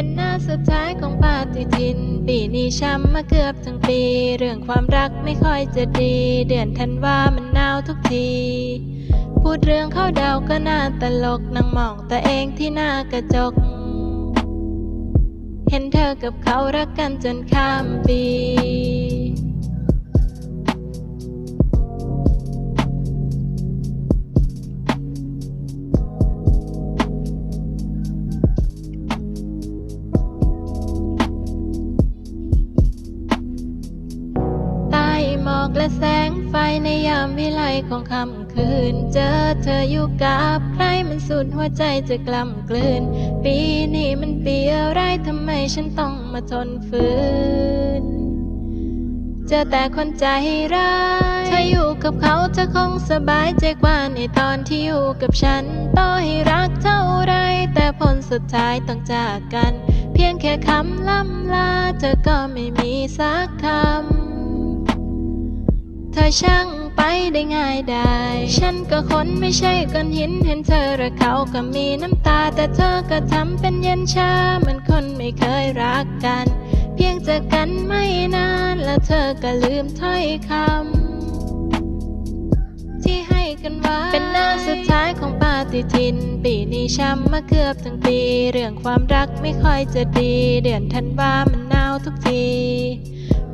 เป็นหน้าสุดท้ายของปาฏิทิน ปีนี้ช้ำมาเกือบทั้งปี เรื่องความรักไม่ค่อยจะดี เดือนธันวามันหนาวทุกที พูดเรื่องเข้าดาวก็น่าตลกนั่งมองตัวเองที่หน้ากระจก เห็นเธอกับเขารักกันจนข้ามปี ไฟในยามวิไลของค่ำคืน เจอเธออยู่กับใครมันสุดหัวใจจะกล่ำกลืน ปีนี้มันปีอะไรทำไมฉันต้องมาทนฝืน เจอแต่คนใจร้ายถ้าอยู่กับเขาเธอคงสบายใจกว่าในตอนที่อยู่กับฉันต่อให้รักเท่าไร แต่ผลสุดท้ายต้องจากกัน เพียงแค่คำล่ำลา เธอก็ไม่มีสักคำ อช่างไปได้ง่ายได้ ฉันก็คนไม่ใช่ก้อนหินเห็นเธอและเขาก็มีน้ำตา แต่เธอก็ทำเป็นเย็นชาเหมือนคนไม่เคยรักกัน เพียงเจอกันไม่นานแล้วเธอก็ลืมถ้อยคำที่ให้กันไว้เป็นหน้าสุดท้ายของปาฏิทิน ปีนี้ช้ำมาเกือบทั้งปี เรื่องความรักไม่ค่อยจะดี เดือนธันวามันหนาวทุกที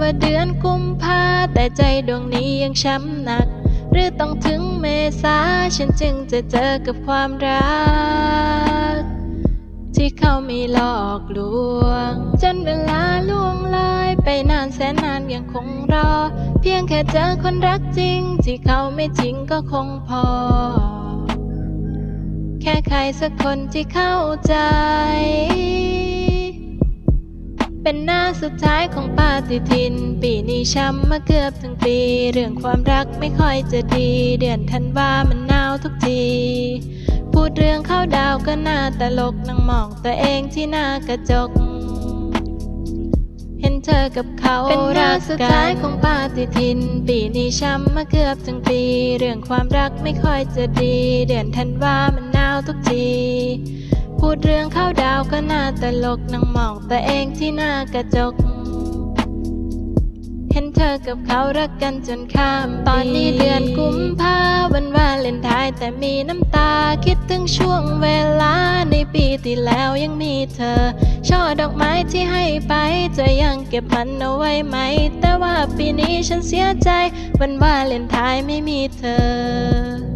ว่าเดือนกุมภาแต่ใจดวงนี้ยังช้ำหนัก หรือต้องถึงเมษาฉันจึงจะเจอกับความรัก ที่เขาไม่หลอกลวง จนเวลาล่วงเลยไปนานแสนนานยังคงรอ เพียงแค่เจอคนรักจริง ที่เขาไม่ทิ้งก็คงพอ แค่ใครสักคนที่เข้าใจ เป็นหน้าสุดท้ายของปาฏิทิน ปีนี้ช้ำมาเกือบทั้งปี เรื่องความรักไม่ค่อยจะดี เดือนธันวามันหนาวทุกที พูดเรื่องเข้าดาวก็น่าตลกนั่งมองตัวเองที่หน้ากระจก เห็นเธอกับเขาเป็นหน้าสุดท้ายของปาฏิทิน ปีนี้ช้ำมาเกือบทั้งปี เรื่องความรักไม่ค่อยจะดี เดือนธันวามันหนาวทุกที พูดเรื่องเข้าดาวก็น่าตลกนั่งมองตัวเองที่หน้ากระจก เห็นเธอกับเขารักกันจนข้ามปีตอนนี้เดือนกุมภาวันวาเลนไทน์แต่มีน้ำตาคิดถึงช่วงเวลาในปีที่แล้วยังมีเธอ ช่อดอกไม้ที่ให้ไปจะยังเก็บมันเอาไว้ไหม แต่ว่าปีนี้ฉันเสียใจ วันวาเลนไทน์ไม่มีเธอ